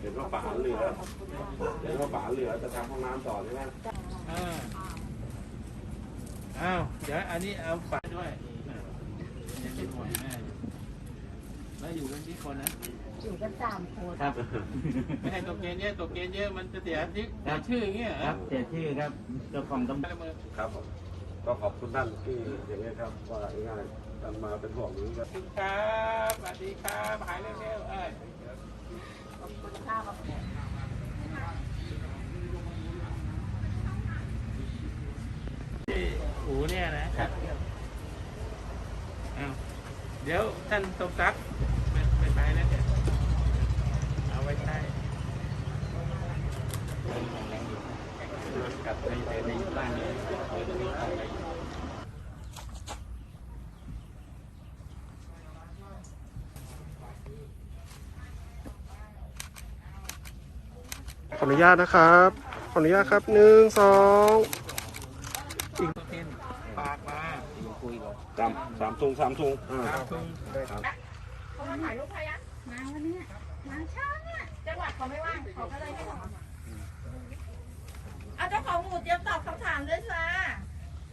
เห็นว่าป่าเหลือเห็นว่าป่าเหลือจะทำห้องน้ำต่อใช่ไหมอ้าว เดี๋ยวอันนี้เอาฝาด้วยยังเป็นห่วงแม่ แล้วอยู่กันที่คนนะ อยู่กันสามคนครับ ไม่ให้ตกเกณฑ์เยอะตกเกณฑ์เยอะมันจะเสียที่เสียชื่ออย่างเงี้ยเหรอครับเสียชื่อครับเจ้าของตำบลละเมอครับผมก็ขอบคุณท่านที่อย่างนี้ยครับว่าง่ายๆท่านมาเป็นห่วงนี้ก็ขอบคุณครับสวัสดีครับหายเร็วๆเอ้ย ขอบคุณข้าวมาแที่หูเนี่ยนะครับ อ้าวเดี๋ยวท่านสมศักดิ์ไม่ไม่ไปแล้วเนี่ยเอา ไว้ใช้กับในในในบ้านเนี่ยขออนุญาตนะครับ ขออนุญาตครับหนึ่งสองอีกเส้นปากมาสามสามทุงสามทุงอ่าตามทุ่งเขามาถ่ายรูปใครอะนางวันนี้นางช้างอะจังหวัด เขาไม่ว่างเขาก็เลยให้ทำเอาเจ้าของหมูเตรียมตอบคำถามด้วยจ้า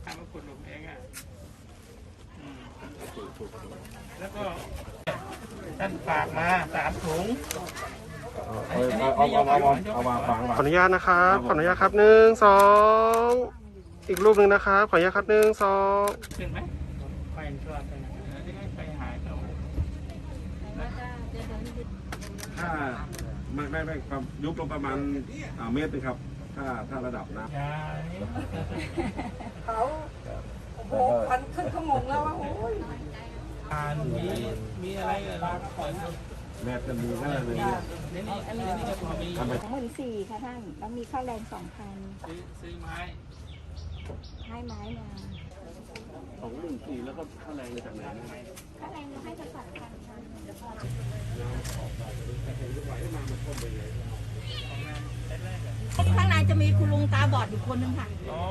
ทำมาขุดหลุมเองอะอืมแล้วก็ท่านฝากมาสามถุงเอาเอาเอาเอาเอาเอามาฟังขออนุญาตนะครับขออนุญาตครับหนึ่งสองอีกรูปหนึ่งนะครับขออนุญาตครับหนึ่งสองขึ้นไหมไปช่วยกันนะที่ไปหายเขาถ้า ไม่ไม่ไม่ความยุบลงประมาณอ่าเมตรหนึงครับ ถ้าถ้าระดับน้ใช่เขาโอ้โหพันขึ้นขโมงแล้วว่าโอ้ยอ่านมีมีอะไรกันบ้างำเมตรจะมีแค่ไหนเนี่ยนี่นี่อันนี้ก็พอมีทำไมหมื่นสี่ค่ะท่าน แล้วมีค่าแรงสองพันซื้อซื้อไม้ ให้ไม้มาสองหมื่นสี่แล้วก็ค่าแรงมาจากไหนเนี่ยค่าแรงเราให้กันสองพันค่ะ ข้างใน จะมีคุณลุงตาบอดอยู่คนหนึงค่ะ อ๋อ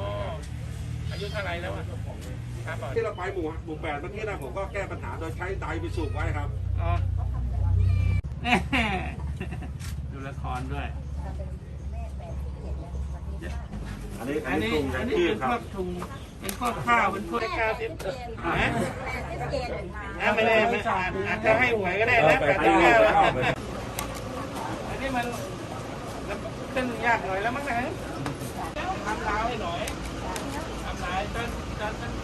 อายุเท่าไหรแล้วอะครับบอกที่เราไปหมู่หมู่แปดเมื่อกี้นะผมก็แก้ปัญหาโดยใช้ไดไปสูบไว้ครับ อ๋อดูละครด้วย อันนี้อัอันนนี้นี้ตุงอัยันงนี้ชีพเป็นคพรัวบ กถุงเป็นพวกข้าวเป็นพวกข้าวสิบนะอะไม่ได้ไม่อาจอาจจะให้หวยก็ได้เออนะไปแปดให้สิบเงิเก้านไปแล้วเข้าไปอันนี้มัน ขึ้นยากหน่อยแล้วมั้งนะทำลาวให้หน่อยทำลายจนจนจ